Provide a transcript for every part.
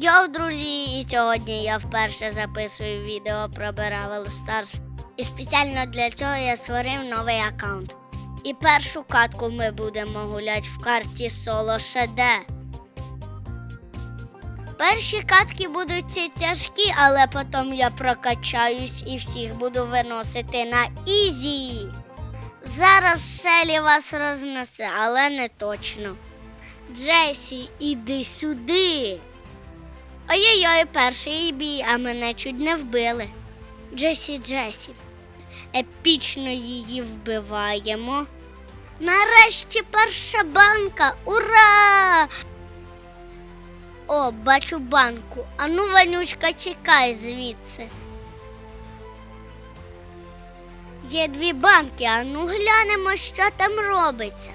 Йоу, друзі! І сьогодні я вперше записую відео про Бравл Stars. І спеціально для цього я створив новий аккаунт. І першу катку ми будемо гуляти в карті Соло ШД. Перші катки будуть ці тяжкі, але потім я прокачаюсь і всіх буду виносити на ізі. Зараз Селі вас рознесе, але не точно. Джесі, іди сюди. Ой-ой-ой, перший бій, а мене чуть не вбили. Джесі Джесі. Епічно її вбиваємо. Нарешті перша банка. Ура! О, бачу банку. Ану, Ванючка, чекай звідси. Є дві банки, ану глянемо, що там робиться.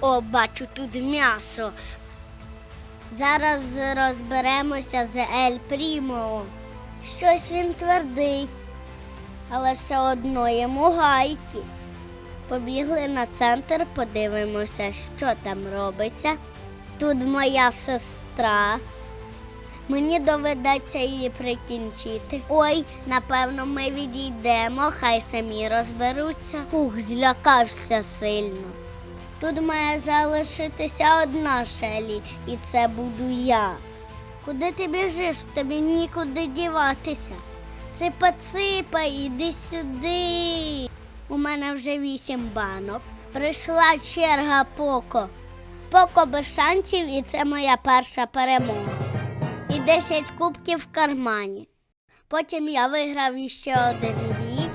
О, бачу тут м'ясо. Зараз розберемося з Ель Прімо. Щось він твердий, але все одно йому гайки. Побігли на центр, подивимося, що там робиться. Тут моя сестра. Мені доведеться її прикінчити. Ой, напевно, ми відійдемо, хай самі розберуться. Ух, злякався сильно. Тут має залишитися одна Шелі, і це буду я. Куди ти біжиш? Тобі нікуди діватися. Ципа ципа, іди сюди. У мене вже вісім банок. Прийшла черга Поко. Поко без шансів, і це моя перша перемога. І 10 кубків в кармані. Потім я виграв іще один бій.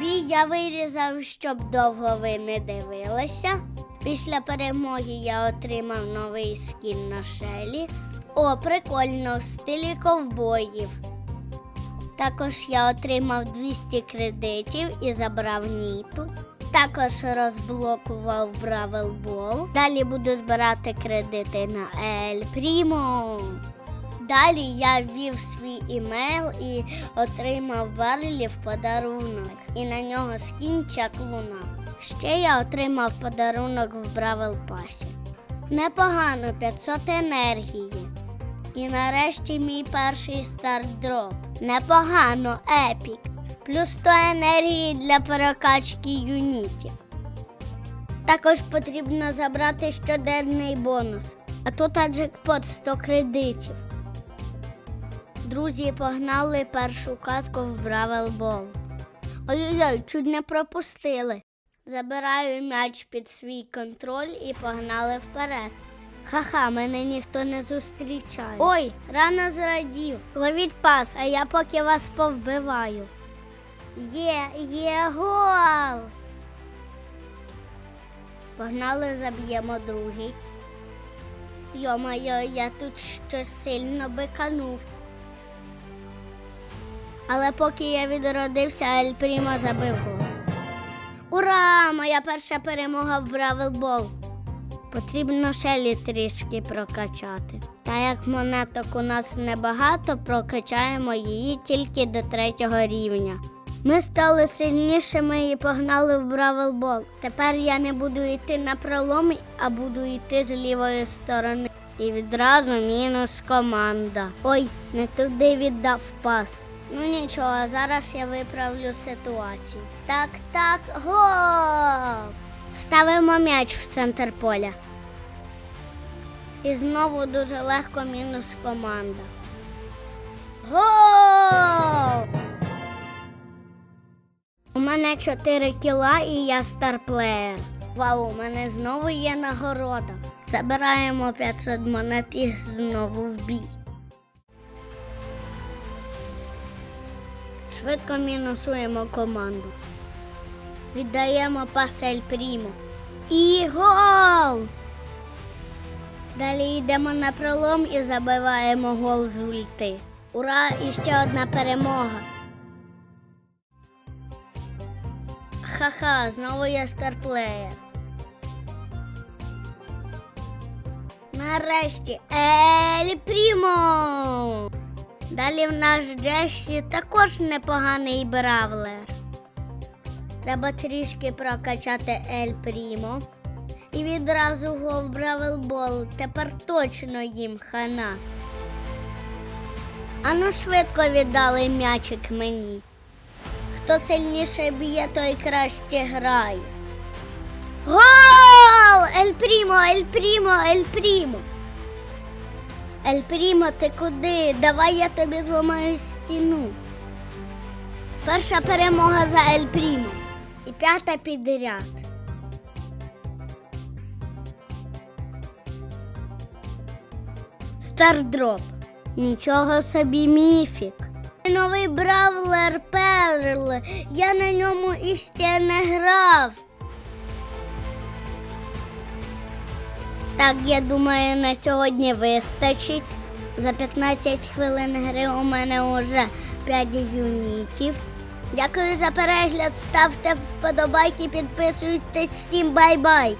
Бій я вирізав, щоб довго ви не дивилися. Після перемоги я отримав новий скін на шелі. О, прикольно, в стилі ковбоїв. Також я отримав 200 кредитів і забрав ніту. Також розблокував Бравл Бол. Далі буду збирати кредити на Ель Прімо. Далі я ввів свій імейл і отримав Барлі в подарунок. І на нього скін чаклуна. Ще я отримав подарунок в Бравл Пасі. Непогано 500 енергії. І нарешті мій перший старт дроп. Непогано епік. Плюс 100 енергії для перекачки юнітів. Також потрібно забрати щоденний бонус. А тут джекпот 100 кредитів. Друзі погнали першу катку в Бравл Бол. Ой-ой-ой, чуть не пропустили. Забираю м'яч під свій контроль і погнали вперед. Ха-ха, мене ніхто не зустрічає. Ой, рано зрадів. Ловіть пас, а я поки вас повбиваю. Є, є гол. Погнали, заб'ємо другий. Йо-моє, я тут щось сильно биканув. Але поки я відродився, Ель Прімо забив гол. Ура! Моя перша перемога в Бравл Бол. Потрібно шелі трішки прокачати. Та як монеток у нас небагато, прокачаємо її тільки до третього рівня. Ми стали сильнішими і погнали в Бравл Бол. Тепер я не буду йти на пролом, а буду йти з лівої сторони. І відразу мінус команда. Ой, не туди віддав пас. Ну нічого, зараз я виправлю ситуацію. Так, так, гол! Ставимо м'яч в центр поля. І знову дуже легко мінус команда. Гол! У мене 4 кіла і я старплеєр. Вау, у мене знову є нагорода. Забираємо 500 монет і знову в бій. Швидко мінусуємо команду. Віддаємо пасель Прімо. І гол! Далі йдемо на пролом і забиваємо гол з ульти. Ура! І ще одна перемога. Ха-ха, знову я старплеєр. Нарешті Ель Прімо! Далі в нас Джесі також непоганий бравлер. Треба трішки прокачати Ель Прімо. І відразу гол Бравл Бол. Тепер точно їм хана. Ану швидко віддали м'ячик мені. Хто сильніше б'є, той краще грає. Гол! Ель Прімо, Ель Прімо, Ель Прімо. Ель Прімо, ти куди? Давай я тобі зламаю стіну. Перша перемога за Ель Прімо. І п'ята підряд. Стардроп. Нічого собі міфік. Новий бравлер Перл. Я на ньому іще не грав. Так, я думаю, на сьогодні вистачить. За 15 хвилин гри у мене вже 5 юнітів. Дякую за перегляд. Ставте вподобайки, підписуйтесь. Всім бай-бай!